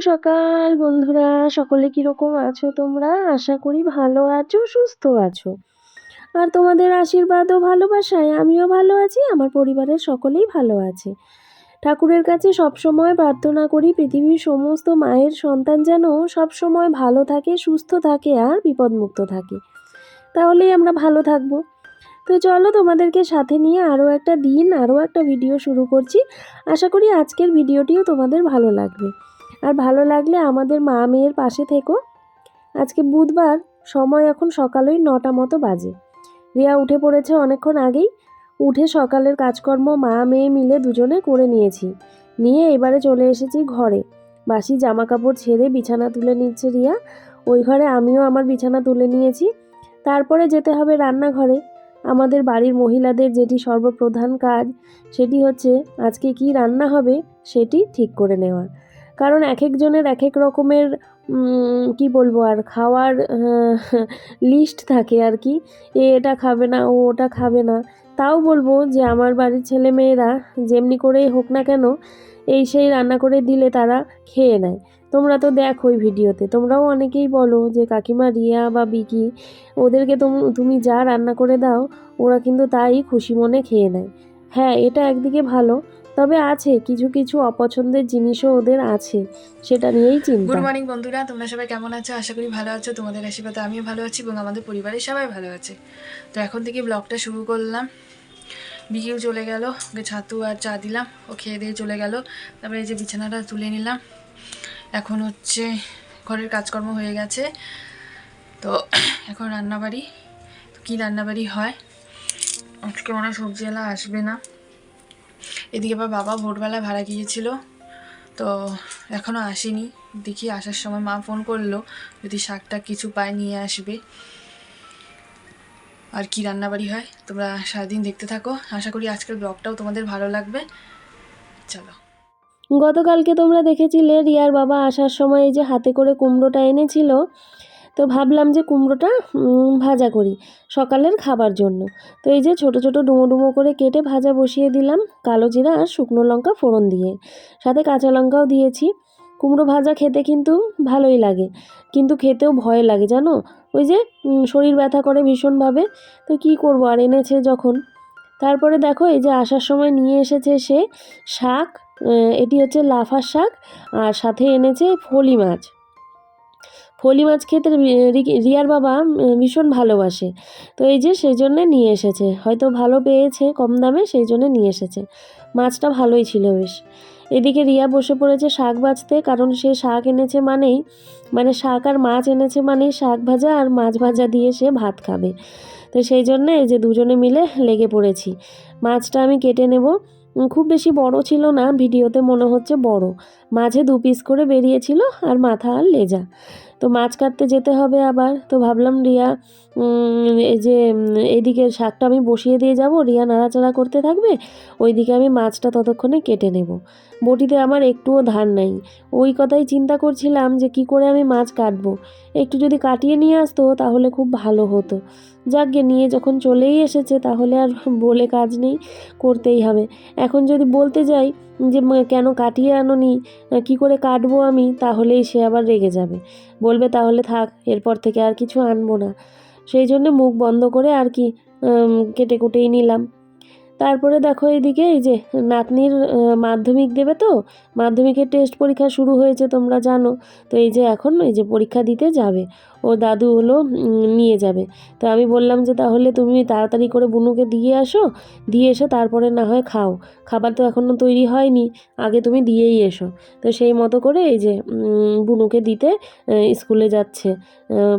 সকাল বন্ধুরা। সকলে কীরকম আছো তোমরা? আশা করি ভালো আছো, সুস্থ আছো। আর তোমাদের আশীর্বাদ ও ভালোবাসায় আমিও ভালো আছি, আমার পরিবারের সকলেই ভালো আছে। ঠাকুরের কাছে সবসময় প্রার্থনা করি, পৃথিবীর সমস্ত মায়ের সন্তান যেন সবসময় ভালো থাকে, সুস্থ থাকে আর বিপদমুক্ত থাকে। তাহলেই আমরা ভালো থাকব। তো চলো তোমাদেরকে সাথে নিয়ে আরও একটা দিন আরও একটা ভিডিও শুরু করছি। আশা করি আজকের ভিডিওটিও তোমাদের ভালো লাগবে। আর ভালো লাগলে আমাদের মা মেয়ের পাশে থেকো। আজকে বুধবার, সময় এখন সকাল ওই নটা মতো বাজে। রিয়া উঠে পড়েছে অনেকক্ষণ আগেই। উঠে সকালের কাজকর্ম মা মেয়ে মিলে দুজনে করে নিয়েছি। নিয়ে এবারে চলে এসেছি ঘরে। বাসি জামা কাপড় ছেড়ে বিছানা তুলে নিচ্ছে রিয়া। ওই ঘরে আমিও আমার বিছানা তুলে নিয়েছি। তারপরে যেতে হবে রান্নাঘরে। আমাদের বাড়ির মহিলাদের যেটি সর্বপ্রধান কাজ, সেটি হচ্ছে আজকে কি রান্না হবে, সেটি ঠিক করে নেওয়া। কারণ এক একজনের এক এক রকমের কি বলব আর, খাওয়ার লিস্ট থাকে আর কি। এ এটা খাবে না, ও ওটা খাবে না। তাও বলব যে আমার বাড়ির ছেলে মেয়েরা যেমনি করেই হোক না কেন, এই সেই রান্না করে দিলে তারা খেয়ে নেয়। তোমরা তো দেখো ওই ভিডিওতে, তোমরাও অনেকেই বলো যে, কাকিমা রিয়া বা বিকি, ওদেরকে তুমি যা রান্না করে দাও, ওরা কিন্তু তাই খুশি মনে খেয়ে নেয়। হ্যাঁ এটা একদিকে ভালো তবে আছে, কিছু কিছু অপছন্দের জিনিসও ওদের আছে, সেটা নিয়েই চিন্তা। গুড মর্নিং বন্ধুরা, তোমরা সবাই কেমন আছো? আশা করি ভালো আছো, তোমাদের আশীর্বাদে আমিও ভালো আছি এবং আমাদের পরিবারের সবাই ভালো আছে। তো এখন থেকে ব্লগটা শুরু করলাম। বিকেও চলে গেল, ওকে ছাতু আর চা দিলাম, ও খেয়ে দিয়ে চলে গেল, তারপরে এই যে বিছানাটা তুলে নিলাম। এখন হচ্ছে ঘরের কাজকর্ম হয়ে গেছে, তো এখন রান্নাবাড়ি, তো কী রান্নাবাড়ি হয়? আজকে মনে সবজি সবজিওয়ালা আসবে না। এদিকে আবার বাবা ভোরবেলায় ভাড়া গিয়েছিল, তো এখনও আসেনি। দেখি আসার সময় মা ফোন করল, যদি শাকটা কিছু পায় নিয়ে আসবে। আর কি রান্নাবাড়ি হয়, তোমরা সারাদিন দেখতে থাকো। আশা করি আজকের ব্লগটাও তোমাদের ভালো লাগবে। চলো। গতকালকে তোমরা দেখেছিলে রিয়ার বাবা আসার সময় এই যে হাতে করে কুমড়োটা এনেছিল তো ভাবলাম যে কুমড়োটা ভাজা করি সকালের খাবার জন্য। তো এই যে ছোট ছোট ডুমো ডুমো করে কেটে ভাজা বসিয়ে দিলাম কালো জিরা আর শুকনো লঙ্কা ফোড়ন দিয়ে। সাথে কাঁচা লঙ্কাও দিয়েছি। কুমড়ো ভাজা খেতে কিন্তু ভালোই লাগে, কিন্তু খেতেও ভয় লাগে, জানো? ওই যে শরীর ব্যথা করে ভীষণভাবে। তো কি করব, আর এনেছে যখন। তারপরে দেখো এই যে আসার সময় নিয়ে এসেছে সে শাক এটি হচ্ছে লাফার শাক আর সাথে এনেছে ফলি মাছ। ফলি মাছ খেতে রিয়ার বাবা ভীষণ ভালোবাসে। তো এই যে সেই জন্যে নিয়ে এসেছে। হয়তো ভালো পেয়েছে কম দামে, সেই জন্যে নিয়ে এসেছে। মাছটা ভালোই ছিল বেশ। এদিকে রিয়া বসে পড়েছে শাক বাজতে কারণ সে শাক এনেছে মানেই মানে শাক আর মাছ এনেছে মানেই শাক ভাজা আর মাছ ভাজা দিয়ে সে ভাত খাবে। তো সেই জন্যে এই যে দুজনে মিলে লেগে পড়েছি। মাছটা আমি কেটে নেব। খুব বেশি বড় ছিল না, ভিডিওতে মনে হচ্ছে বড়। মাঝে দু পিস করে বেরিয়েছিল আর মাথা আর লেজা। তো মাছ কাটতে যেতে হবে আবার। তো ভাবলাম, রিয়া এই যে, এদিকে শাকটা আমি বসিয়ে দিয়ে যাব। রিয়া নাড়াচাড়া করতে থাকবে। ওইদিকে আমি মাছটা ততক্ষণে কেটে নেব। বটিতে আমার একটুও ধার নাই। ওই কথাই চিন্তা করছিলাম যে কি করে আমি মাছ কাটবো। একটু যদি কাটিয়ে নিয়ে আসতো তাহলে খুব ভালো হতো। যাকগে, নিয়ে যখন চলেই এসেছে তাহলে আর বলে কাজ নেই, করতেই হবে। এখন যদি বলতে যাই যে কেন কাটিয়ে আনোনি, কী করে কাটবো আমি, তাহলেই সে আবার রেগে যাবে। বলবে, তাহলে থাক, এরপর থেকে আর কিছু আনব না। সেই জন্য মুখ বন্ধ করে আর কি কেটে কুটেই নিলাম। তারপরে দেখো এদিকে এই যে নাতনির মাধ্যমিক দেবে তো? মাধ্যমিকের টেস্ট পরীক্ষা শুরু হয়েছে তোমরা জানো। তো এই যে এখন এই যে পরীক্ষা দিতে যাবে। ও দাদু হলো নিয়ে যাবে। তো আমি বললাম যে তাহলে তুমি তাড়াতাড়ি করে বুনুকে দিয়ে আসো। দিয়ে এসো তারপরে না হয় খাও। খাবার তো এখনও তৈরি হয়নি। আগে তুমি দিয়েই এসো। তো সেই মতো করে এই যে বুনুকে দিতে স্কুলে যাচ্ছে।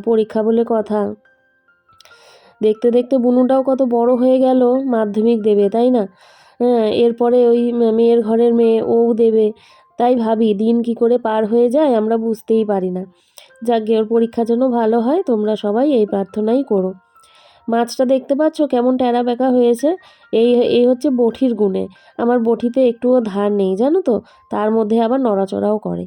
পরীক্ষা বলে কথা। দেখতে দেখতে বুনুটাও কত বড় হয়ে গেল, মাধ্যমিক দেবে, তাই না? হ্যাঁ এরপরে ওই মেয়ের ঘরের মেয়ে ও দেবে। তাই ভাবি, দিন কি করে পার হয়ে যায় আমরা বুঝতেই পারি না। যাক ওর পরীক্ষা যেন ভালো হয়, তোমরা সবাই এই প্রার্থনাই করো। মাছটা দেখতে পাচ্ছ কেমন ট্যারা বেঁকা হয়েছে? এই এই হচ্ছে বঠির গুণে। আমার বঠিতে একটুও ধার নেই, জানো তো? তার মধ্যে আবার নড়াচড়াও করে।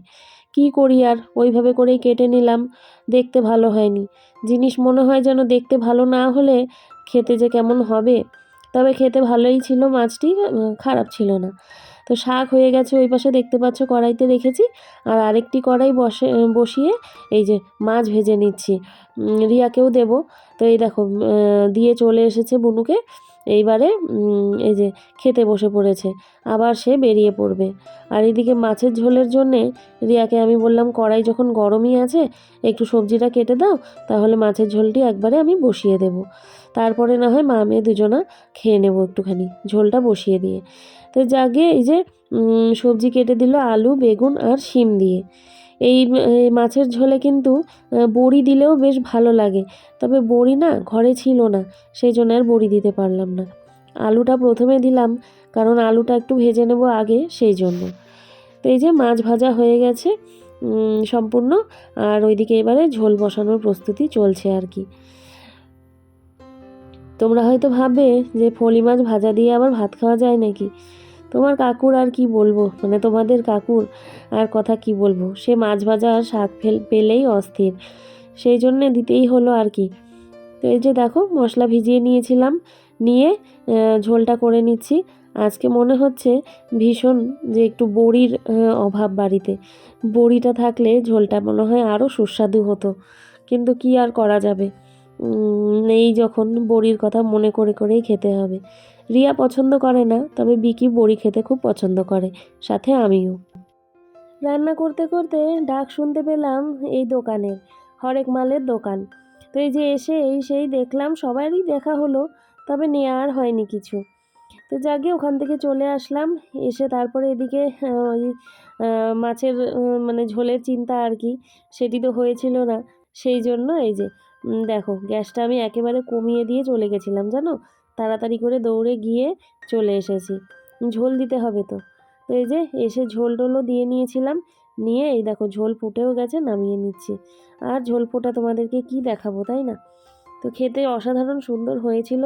কি করি আর? ওইভাবে করেই কেটে নিলাম, দেখতে ভালো হয়নি। জিনিস মনে হয় যেন দেখতে ভালো না হলে খেতে যে কেমন হবে? তবে খেতে ভালোই ছিল, মাছটি খারাপ ছিল না। তো শাক হয়ে গেছে, ওই পাশে দেখতে পাচ্ছ কড়াইতে রেখেছি। আর আরেকটি কড়াই বসে বসিয়ে এই যে মাছ ভেজে নিচ্ছি। রিয়াকেও দেব। তো এই দেখো দিয়ে চলে এসেছে বুনুকে। এইবারে এই যে খেতে বসে পড়েছে, আবার সে বেরিয়ে পড়বে। আর এদিকে মাছের ঝোলের জন্যে রিয়াকে আমি বললাম, কড়াই যখন গরমই আছে, একটু সবজিটা কেটে দাও, তাহলে মাছের ঝোলটি একবারে আমি বসিয়ে দেব। তারপরে না হয় মা মেয়ে দুজনা খেয়ে নেব একটুখানি, ঝোলটা বসিয়ে দিয়ে। তো যাকে এই যে সবজি কেটে দিল আলু, বেগুন আর শিম দিয়ে। এই মাছের ঝোলে কিন্তু বড়ি দিলেও বেশ ভালো লাগে। তবে বড়ি না ঘরে ছিল না, সেই জন্য আর বড়ি দিতে পারলাম না। আলুটা প্রথমে দিলাম, কারণ আলুটা একটু ভেজে নেব আগে, সেই জন্য। তো এই যে মাছ ভাজা হয়ে গেছে সম্পূর্ণ, আর ওইদিকে এবারে ঝোল বসানোর প্রস্তুতি চলছে আর কি। তোমরা হয়তো ভাববে যে ফলি মাছ ভাজা দিয়ে আবার ভাত খাওয়া যায় নাকি? তোমার কাকুর আর কি বলব? মানে তোমাদের কাকুর আর কথা কি বলব? সে মাছ ভাজা আর শাক ফেল, পেলেই অস্থির। সেই জন্যে দিতেই হলো আর কি। তো এই যে দেখো, মশলা ভিজিয়ে নিয়েছিলাম। নিয়ে ঝোলটা করে নিচ্ছি। আজকে মনে হচ্ছে ভীষণ যে একটু বড়ির অভাব বাড়িতে। বড়িটা থাকলে ঝোলটা মনে হয় আরও সুস্বাদু হতো। কিন্তু কি আর করা যাবে? নেই যখন বড়ির কথা মনে করে করেই খেতে হবে। রিয়া পছন্দ করে না, তবে বিকি বড়ি খেতে খুব পছন্দ করে, সাথে আমিও। রান্না করতে করতে ডাক শুনতে পেলাম এই দোকানের, হরেক মালের দোকান। তো এই যে এসে এই সেই দেখলাম সবারই দেখা হলো, তবে নেওয়া আর হয়নি কিছু। তো যাকে ওখান থেকে চলে আসলাম, এসে তারপরে এদিকে ওই মাছের মানে ঝোলের চিন্তা আর কি, সেটি তো হয়েছিল না। সেই জন্য এই যে দেখো, গ্যাসটা আমি একেবারে কমিয়ে দিয়ে চলে গেছিলাম, জানো? তাড়াতাড়ি করে দৌড়ে গিয়ে চলে এসেছি। ঝোল দিতে হবে তো। তো এই যে এসে ঝোল টোলও দিয়ে নিয়েছিলাম। নিয়ে এই দেখো ঝোল ফুটেও গেছে, নামিয়ে নিচ্ছি। আর ঝোল ফোটা তোমাদেরকে কি দেখাবো, তাই না? তো খেতে অসাধারণ সুন্দর হয়েছিল।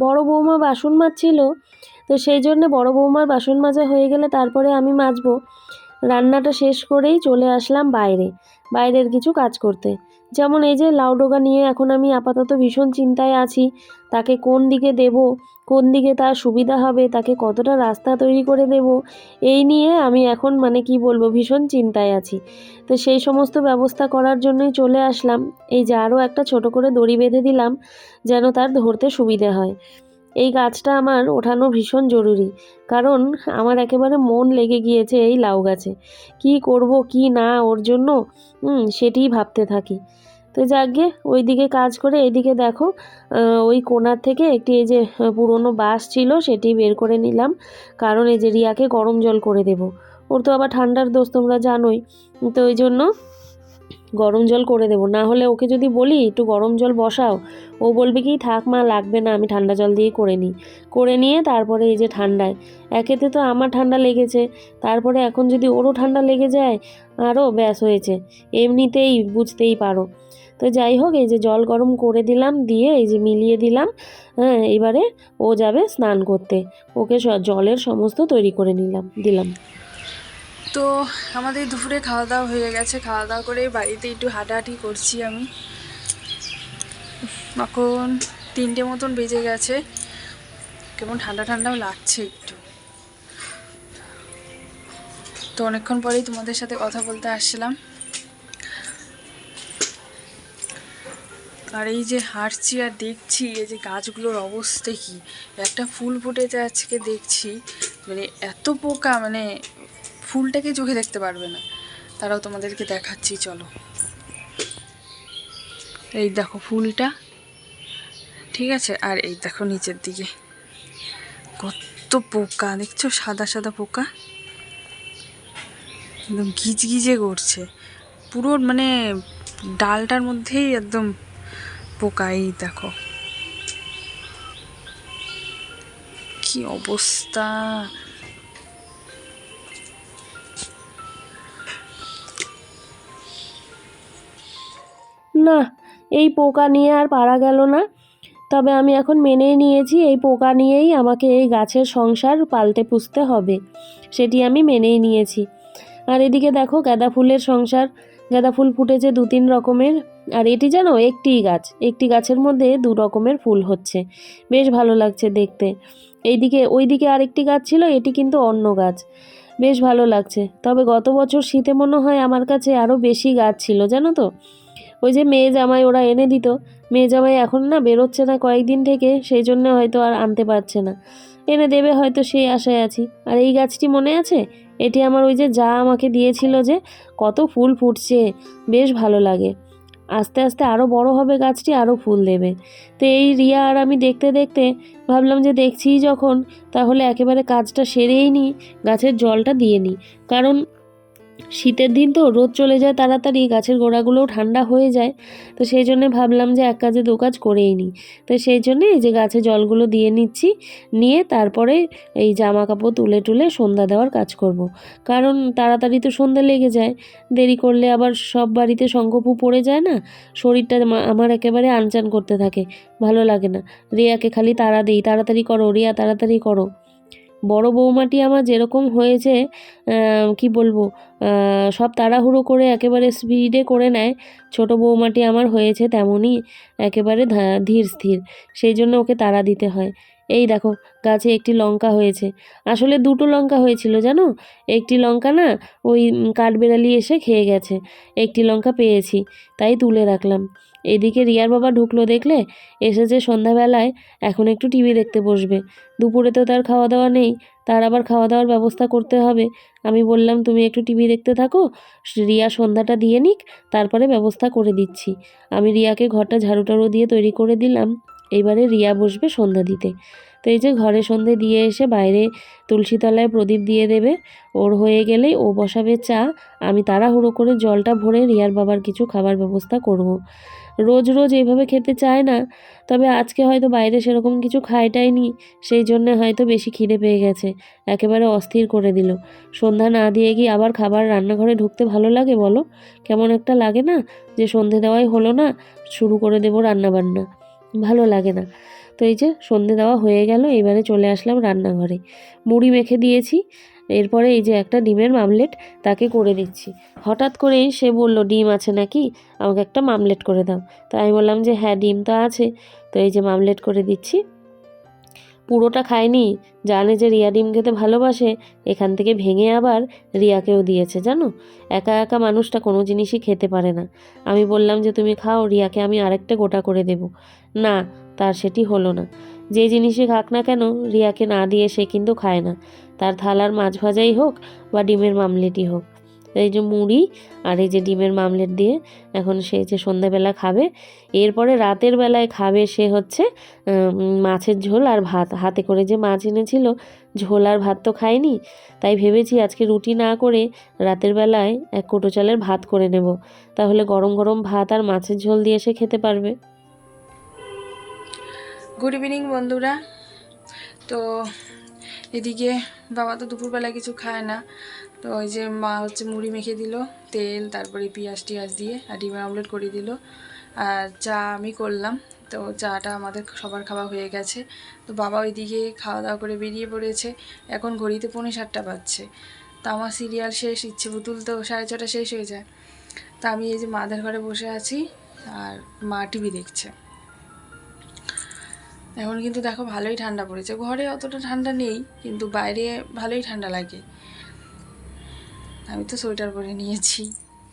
বড় বৌমা বাসন মাজছিল। তো সেই জন্য বড় বৌমার বাসন মাজা হয়ে গেলে তারপরে আমি মাজবো। রান্নাটা শেষ করেই চলে আসলাম বাইরে, বাইরের কিছু কাজ করতে। যেমন এই যে লাউ ডোগা নিয়ে এখন আমি আপাতত ভীষণ চিন্তায় আছি, তাকে কোন দিকে দেব, কোন দিকে তার সুবিধা হবে, তাকে কতটা রাস্তা তৈরি করে দেব, এই নিয়ে আমি এখন মানে কি বলব, ভীষণ চিন্তায় আছি। তো সেই সমস্ত ব্যবস্থা করার জন্যই চলে আসলাম। এই যে আরও একটা ছোট করে দড়ি বেঁধে দিলাম, যেন তার ধরতে সুবিধে হয়। এই গাছটা আমার ওঠানো ভীষণ জরুরি, কারণ আমার একেবারে মন লেগে গিয়েছে এই লাউ গাছে। কি করব, কি না, ওর জন্য সেটিই ভাবতে থাকি। তো যাকগে, ওইদিকে কাজ করে এদিকে দেখো ওই কোণার থেকে একটি এই যে পুরনো বাঁশ ছিল সেটি বের করে নিলাম। কারণ এই যে রিয়াকে গরম জল করে দেব। ওর তো আবার ঠান্ডার দোষ, তোমরা জানোই। তো ওই জন্য গরম জল করে দেবো। না হলে ওকে যদি বলি, একটু গরম জল বসাও। ও বলবে কি, থাক মা, লাগবে না, আমি ঠান্ডা জল দিয়েই করে নিই। করে নিয়ে তারপরে এই যে ঠান্ডায়, একেতে তো আমার ঠান্ডা লেগেছে। তারপরে এখন যদি ওরও ঠান্ডা লেগে যায়, আরও ব্যাস হয়েছে। এমনিতেই বুঝতেই পারো। তো যাই হোক, এই যে জল গরম করে দিলাম, দিয়ে এই যে মিলিয়ে দিলাম হ্যাঁ এবারে ও যাবে স্নান করতে। ওকে জলের সমস্ত তৈরি করে নিলাম, দিলাম। তো আমাদের দুপুরে খাওয়া দাওয়া হয়ে গেছে। খাওয়া দাওয়া করে বাড়িতে একটু হাঁটাহাঁটি করছি আমি। এখন তিনটে মতন বেজে গেছে। কেমন ঠান্ডা ঠান্ডাও লাগছে একটু। তো অনেকক্ষণ পরেই তোমাদের সাথে কথা বলতে আসছিলাম। আর এই যে হাঁটছি আর দেখছি, এই যে গাছগুলোর অবস্থা কি? একটা ফুল ফুটেছে আজকে দেখছি মানে এত পোকা মানে ফুলটাকে চোখে দেখতে পারবে না। তারাও তোমাদেরকে দেখাচ্ছি, চলো। এই দেখো ফুলটা, ঠিক আছে? আর এই দেখো নিচের দিকে। কত পোকা, দেখছ? সাদা সাদা পোকা। একদম গিজগিজে করছে। পুরো মানে ডালটার মধ্যেই একদম পোকা এই দেখো। কি অবস্থা? না, এই পোকা নিয়ে আর পারা গেল না। তবে আমি এখন মেনেই নিয়েছি, এই পোকা নিয়েই আমাকে এই গাছের সংসার পালতে পুষতে হবে। সেটি আমি মেনেই নিয়েছি। আর এদিকে দেখো, গাঁদা ফুলের সংসার। গাঁদা ফুল ফুটেছে দু তিন রকমের। আর এটি যেন একটিই গাছ। একটি গাছের মধ্যে দু রকমের ফুল হচ্ছে। বেশ ভালো লাগছে দেখতে। এইদিকে, ওইদিকে আরেকটি গাছ ছিল, এটি কিন্তু অন্য গাছ। বেশ ভালো লাগছে। তবে গত বছর শীতে মনে হয় আমার কাছে আরও বেশি গাছ ছিল, জানো তো? ওই যে মেয়ে জামাই ওরা এনে দিত। মেয়ে জামাই এখন না বেরোচ্ছে না কয়েকদিন থেকে, সেই জন্য হয়তো আর আনতে পারছে না। এনে দেবে হয়তো সেই আশায় আছি। আর এই গাছটি মনে আছে? এটি আমার ওই যে যা আমাকে দিয়েছিল যে কত ফুল ফুটছে। বেশ ভালো লাগে। আস্তে আস্তে আরও বড় হবে গাছটি আরও ফুল দেবে। তো এই রিয়া আর আমি দেখতে দেখতে ভাবলাম যে দেখছি যখন, তাহলে একেবারে কাজটা সেরেই নিই গাছের জলটা দিয়ে নিই কারণ শীতের দিন তো রোদ চলে যায় তাড়াতাড়ি, গাছের গোড়াগুলোও ঠান্ডা হয়ে যায়। তো সেই জন্যে ভাবলাম যে এক কাজে দু কাজ করেই নিই। তো সেই জন্যে এই যে গাছে জলগুলো দিয়ে নিচ্ছি, নিয়ে তারপরে এই জামা কাপড় তুলে তুলে সন্ধ্যা দেওয়ার কাজ করব। কারণ তাড়াতাড়ি তো সন্ধ্যা লেগে যায়, দেরি করলে আবার সব বাড়িতে শঙ্খপু পড়ে যায় না, শরীরটা আমার একেবারে আনচান করতে থাকে, ভালো লাগে না। রিয়াকে খালি তাড়া দিই, তাড়াতাড়ি করো, রিয়া তাড়াতাড়ি করো। বড় বৌমাটি আমার যেরকম হয়েছে কি বলব সব তাড়াহুড়ো করে একেবারে স্পিডে করে নেয়। ছোট বৌমাটি আমার হয়েছে তেমনই একেবারে ধীর স্থির, সেই জন্য ওকে তাড়া দিতে হয়। এই দেখো, গাছে একটি লঙ্কা হয়েছে। আসলে দুটো লঙ্কা হয়েছিল, জানো? একটি লঙ্কা না, ওই কাঠবেড়ালি এসে খেয়ে গেছে। একটি লঙ্কা পেয়েছি, তাই তুলে রাখলাম। এদিকে রিয়ার বাবা ঢুকলো দেখলে এসেছে সন্ধ্যাবেলায় এখন একটু টিভি দেখতে বসবে। দুপুরে তো তার খাওয়া দাওয়া নেই, তার আবার খাওয়া দাওয়ার ব্যবস্থা করতে হবে। আমি বললাম, তুমি একটু টিভি দেখতে থাকো, রিয়া সন্ধ্যাটা দিয়ে নিক, তারপরে ব্যবস্থা করে দিচ্ছি। আমি রিয়াকে ঘরটা ঝাড়ু টাড়ু দিয়ে তৈরি করে দিলাম। এবারে রিয়া বসবে সন্ধ্যা দিতে। তো এই যে ঘরে সন্ধে দিয়ে এসে বাইরে তুলসী তলায় প্রদীপ দিয়ে দেবে। ওর হয়ে গেলেই ও বসাবে চা। আমি তাড়াহুড়ো করে জলটা ভরে রিয়ার বাবার কিছু খাবার ব্যবস্থা করব। রোজ রোজ এইভাবে খেতে চায় না। তবে আজকে হয়তো বাইরে সেরকম কিছু খাইটাইনি, সেই জন্যে হয়তো বেশি খিদে পেয়ে গেছে। একেবারে অস্থির করে দিল। সন্ধ্যা না দিয়ে গিয়ে আবার খাবার রান্নাঘরে ঢুকতে ভালো লাগে বলো? কেমন একটা লাগে না যে সন্ধে দেওয়াই হলো না, শুরু করে দেবো রান্নাবান্না। ভালো লাগে না। তো এই যে সন্ধে দেওয়া হয়ে গেল, এবারে চলে আসলাম রান্নাঘরে। মুড়ি মেখে দিয়েছি, এরপরে এই যে একটা ডিমের মামলেট তাকে করে দিচ্ছি। হঠাৎ করেই সে বলল, ডিম আছে নাকি? আমাকে একটা মামলেট করে দাও। তো আমি বললাম যে হ্যাঁ ডিম তো আছে। তো এই যে মামলেট করে দিচ্ছি। পুরোটা খায়নি, জানে যে রিয়া ডিম খেতে ভালোবাসে, এখান থেকে ভেঙে আবার রিয়াকেও দিয়েছে, জানো? একা একা মানুষটা কোনো জিনিসই খেতে পারে না। আমি বললাম যে, তুমি খাও, রিয়াকে আমি আরেকটা গোটা করে দেব। না তার সেটি হলো না। যে জিনিসই খাক না কেন, রিয়াকে না দিয়ে সে কিন্তু খায় না। তার থালার মাছ ভাজাই হোক বা ডিমের মামলেটই হোক। এই যে মুড়ি আর এই যে ডিমের মামলেট দিয়ে এখন সে যে সন্ধ্যাবেলা খাবে, এরপরে রাতের বেলায় খাবে সে হচ্ছে মাছের ঝোল আর ভাত। হাতে করে যে মাছ এনেছিল, ঝোল আর ভাত তো খায়নি। তাই ভেবেছি আজকে রুটি না করে রাতের বেলায় এক কোটো চালের ভাত করে নেব। তাহলে গরম গরম ভাত আর মাছের ঝোল দিয়ে সে খেতে পারবে। গুড ইভিনিং বন্ধুরা। তো এদিকে বাবা তো দুপুরবেলা কিছু খায় না। তো ওই যে মা হচ্ছে মুড়ি মেখে দিল, তেল, তারপরে পেঁয়াজ টিয়াজ দিয়ে আর ডিমের অমলেট করে দিল। আর চা আমি করলাম। তো চাটা আমাদের সবার খাওয়া হয়ে গেছে। তো বাবা ওইদিকে খাওয়া দাওয়া করে বেরিয়ে পড়েছে। এখন ঘড়িতে পৌনে সাতটা বাজছে। তো আমার সিরিয়াল শেষ, ইচ্ছে পুতুল তো সাড়ে ছটা শেষ হয়ে যায়। তা আমি এই যে মাদের ঘরে বসে আছি আর মা টিভি দেখছে। এখন কিন্তু দেখো ভালোই ঠান্ডা পড়েছে। ঘরে অতটা ঠান্ডা নেই, কিন্তু বাইরে ভালোই ঠান্ডা লাগে। আমি তো সোয়েটার পরে নিয়েছি,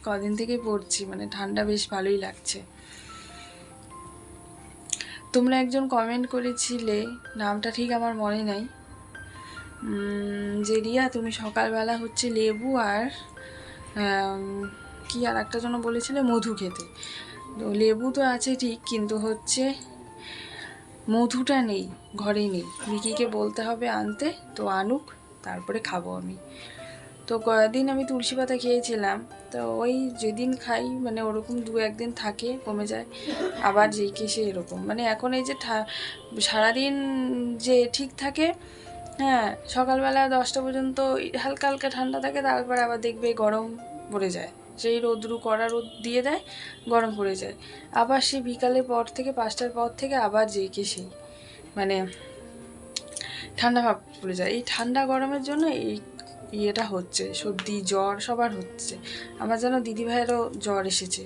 কদিন থেকে পরছি মানে ঠান্ডা বেশ ভালোই লাগছে। তোমরা একজন কমেন্ট করেছিলে, নামটা ঠিক আমার মনে নাই যে রিয়া, তুমি সকালবেলা হচ্ছে লেবু আর কি আর একটা জন্য বলেছিলে, মধু খেতে। তো লেবু তো আছে ঠিক, কিন্তু হচ্ছে মধুটা নেই ঘরেই নেই। ভিকিকে বলতে হবে আনতে, তো আনুক, তারপরে খাব আমি। তো কয়েকদিন আমি তুলসী পাতা খেয়েছিলাম, তো ওই যেদিন খাই মানে ওরকম দু একদিন থাকে, কমে যায়, আবার যেই কে সে এরকম। মানে এখন এই যে সারাদিন যে ঠিক থাকে হ্যাঁ সকালবেলা দশটা পর্যন্ত হালকা হালকা ঠান্ডা থাকে, তারপরে আবার দেখবে গরম পড়ে যায়। সেই রোদ্রু কড়া রোদ দিয়ে দেয়, গরম পড়ে যায়। আবার সেই বিকালের পর থেকে, পাঁচটার পর থেকে আবার যেই কে সেই মানে ঠান্ডা ভাব পড়ে যায়। এই ঠান্ডা গরমের জন্য এই ইয়েটা হচ্ছে, সর্দি, জ্বর সবার হচ্ছে। আমার যেন দিদিভাইয়েরও জ্বর এসেছে।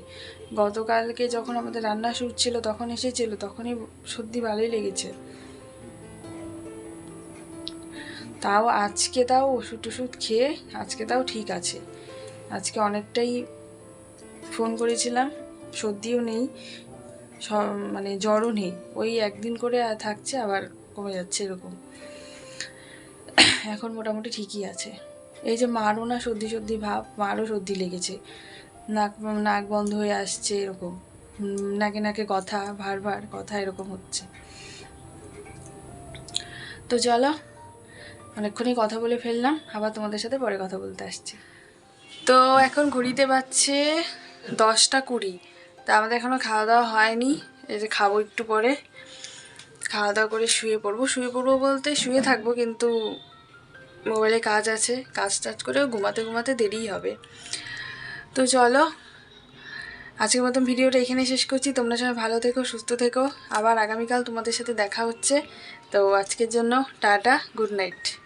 গতকালকে যখন আমাদের রান্না শুট ছিল, তখন এসেছিল, তখনই সর্দি ভালোই লেগেছে। তাও আজকে তাও ওষুধ টষুধ খেয়ে, আজকে তাও ঠিক আছে। আজকে অনেকটাই ফোন করেছিলাম, সর্দিও নেই মানে জ্বরও নেই। ওই একদিন করে থাকছে, আবার কমে যাচ্ছে এরকম। এখন মোটামুটি ঠিকই আছে। এই যে মারও না সর্দি সর্দি ভাব, মারও সর্দি লেগেছে। নাক নাক বন্ধ হয়ে আসছে এরকম। নাকে নাকে কথা ভার ভার কথা এরকম হচ্ছে। তো চলো, অনেকক্ষণই কথা বলে ফেললাম, আবার তোমাদের সাথে পরে কথা বলতে আসছি। তো এখন ঘড়িতে পাচ্ছে দশটা কুড়ি। তা আমাদের এখনও খাওয়া দাওয়া হয়নি। এই যে খাব একটু পরে। খাওয়া দাওয়া করে শুয়ে পড়ব। শুয়ে পড়ব বলতে শুয়ে থাকব কিন্তু মোবাইলে কাজ আছে। কাজ টাজ করেও ঘুমাতে ঘুমাতে দেরিই হবে। তো চলো, আজকের মতন ভিডিওটা এখানে শেষ করছি। তোমরা সবাই ভালো থেকো, সুস্থ থেকো। আবার আগামীকাল তোমাদের সাথে দেখা হচ্ছে। তো আজকের জন্য টাটা, গুড নাইট।